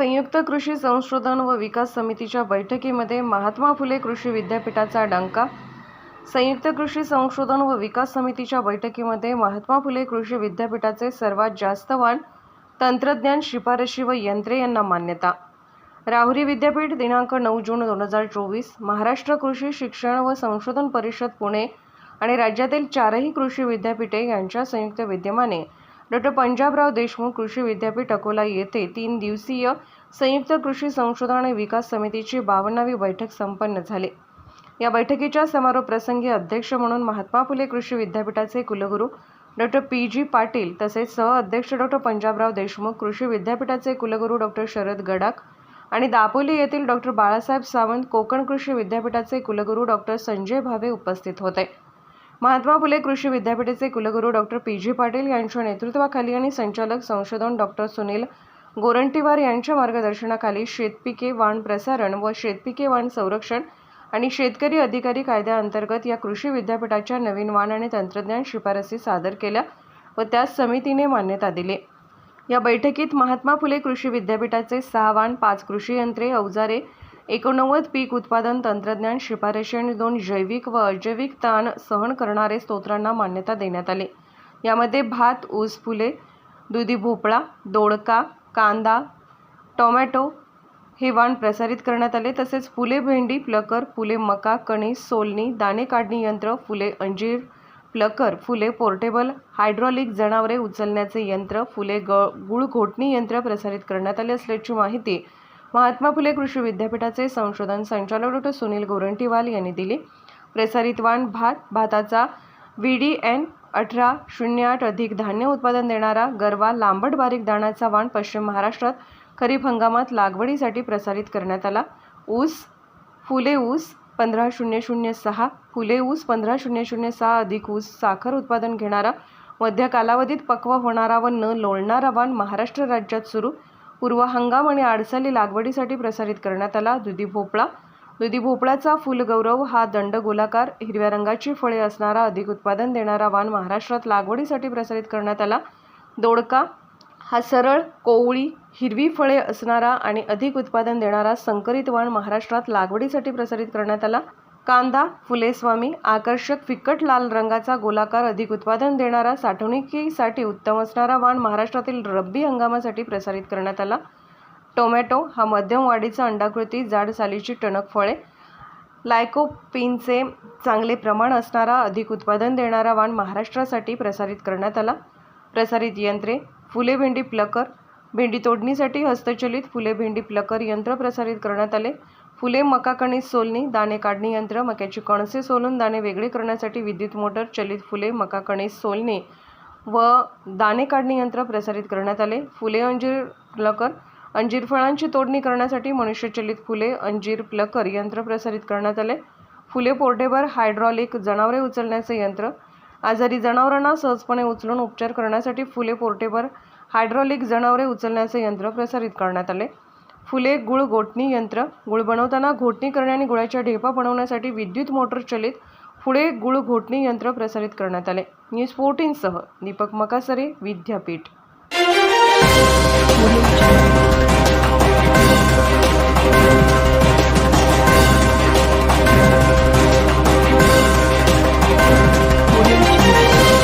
संयुक्त कृषी संशोधन व विकास समितीच्या बैठकीमध्ये महात्मा फुले कृषी विद्यापीठाचा डंका संयुक्त कृषी संशोधन व विकास समितीच्या बैठकीमध्ये महात्मा फुले कृषी विद्यापीठाचे सर्वात जास्त वाण तंत्रज्ञान शिफारशी व यंत्रे यांना मान्यता. राहुरी विद्यापीठ दिनांक नऊ जून दोन हजार चोवीस महाराष्ट्र कृषी शिक्षण व संशोधन परिषद पुणे आणि राज्यातील चारही कृषी विद्यापीठे यांच्या संयुक्त विद्यमाने डॉक्टर पंजाबराव देशमुख कृषी विद्यापीठ अकोला येथे तीन दिवसीय संयुक्त कृषी संशोधन आणि विकास समितीची बावन्नावी बैठक संपन्न झाली. या बैठकीच्या समारोप प्रसंगी अध्यक्ष म्हणून महात्मा फुले कृषी विद्यापीठाचे कुलगुरू डॉक्टर पी जी पाटील तसेच सह अध्यक्ष डॉक्टर पंजाबराव देशमुख कृषी विद्यापीठाचे कुलगुरू डॉक्टर शरद गडाख आणि दापोली येथील डॉक्टर बाळासाहेब सावंत कोकण कृषी विद्यापीठाचे कुलगुरू डॉक्टर संजय भावे उपस्थित होते. महात्मा फुले कृषी विद्यापीठाचे कुलगुरू डॉक्टर पी जी पाटील यांच्या नेतृत्वाखाली आणि संचालक संशोधन डॉक्टर सुनील गोरंटीवार यांच्या मार्गदर्शनाखाली शेतपिके वाण प्रसारण व शेतपिके वाण संरक्षण आणि शेतकरी अधिकारी कायद्याअंतर्गत या कृषी विद्यापीठाच्या नवीन वाण आणि तंत्रज्ञान शिफारसी सादर केल्या व त्यास समितीने मान्यता दिली. या बैठकीत महात्मा फुले कृषी विद्यापीठाचे सहा वाण पाच कृषी यंत्रे अवजारे एकोणनव्वद पीक उत्पादन तंत्रज्ञान शिफारशी आणि दोन जैविक व अजैविक ताण सहन करणारे स्तोत्रांना मान्यता देण्यात आली. यामध्ये भात ऊस फुले दुधी भोपळा दोडका कांदा टोमॅटो हे वाण प्रसारित करण्यात आले. तसेच फुले भेंडी प्लकर फुले मका कणी सोलणी दाणे काढणी यंत्र फुले अंजीर प्लकर फुले पोर्टेबल हायड्रॉलिक जनावरे उचलण्याचे यंत्र फुले ग गुळ घोटणी यंत्र प्रसारित करण्यात आले असल्याची माहिती महात्मा फुले कृषी विद्यापीठाचे संशोधन संचालक डॉक्टर सुनील गोरंटीवाल यांनी दिली. प्रसारित वाण भात भाताचा व्ही डी एन अठरा शून्य आठ अधिक धान्य उत्पादन देणारा गरवा लांबट बारीक दाण्याचा वाण पश्चिम महाराष्ट्रात खरीप हंगामात लागवडीसाठी प्रसारित करण्यात आला. ऊस फुले ऊस पंधरा शून्य शून्य सहा फुले ऊस पंधरा शून्य शून्य सहा अधिक ऊस साखर उत्पादन घेणारा मध्य कालावधीत पक्व होणारा व न लोळणारा वाण महाराष्ट्र राज्यात सुरू. पूर्व हंगाम आणि आडसाली लागवडीसाठी प्रसारित करण्यात आला दुधी भोपळा. दुधी भोपळाचा फुलगौरव हा दंडगोलाकार हिरव्या रंगाची फळे असणारा अधिक उत्पादन देणारा वाण महाराष्ट्रात लागवडीसाठी प्रसारित करण्यात आला. दोडका हा सरळ कोवळी हिरवी फळे असणारा आणि अधिक उत्पादन देणारा संकरित वाण महाराष्ट्रात लागवडीसाठी प्रसारित करण्यात आला. कांदा फुलेस्वामी आकर्षक फिकट लाल रंगाचा गोलाकार अधिक उत्पादन देणारा साठवणुकीसाठी उत्तम असणारा वाण महाराष्ट्रातील रब्बी हंगामासाठी प्रसारित करण्यात आला. टोमॅटो हा मध्यम वाढीचा अंडाकृती जाड सालीची टणक फळे लायकोपिनचे चांगले प्रमाण असणारा अधिक उत्पादन देणारा वाण महाराष्ट्रासाठी प्रसारित करण्यात आला. प्रसारित यंत्रे फुले भेंडी प्लकर भेंडी तोडणीसाठी हस्तचलित फुले भेंडी प्लकर यंत्र प्रसारित करण्यात आले. फुले मका कणीस सोलणी दाणे काढणी यंत्र मक्याची कणसे सोलून दाणे वेगळे करण्यासाठी विद्युत मोटर चलित फुले मका कणीस सोलणे व दाणे काढणी यंत्र प्रसारित करण्यात आले. फुले अंजीर प्लकर अंजीर फळांची तोडणी करण्यासाठी मनुष्यचलित फुले अंजीर प्लकर यंत्र प्रसारित करण्यात आले. फुले पोर्टेबल हायड्रॉलिक जनावरे उचलण्याचे यंत्र आजारी जनावरांना सहजपणे उचलून उपचार करण्यासाठी फुले पोर्टेबल हायड्रॉलिक जनावरे उचलण्याचे यंत्र प्रसारित करण्यात आले. फुले गुळ गोठणी यंत्र. गुळ बनवताना घोटणी करणे आणि गुळाच्या ढेपा बनवण्यासाठी विद्युत मोटर चलित फुले गुळ घोटणी यंत्र प्रसारित करण्यात आले. न्यूज फोर्टीनसह दीपक मकासरे विद्यापीठ.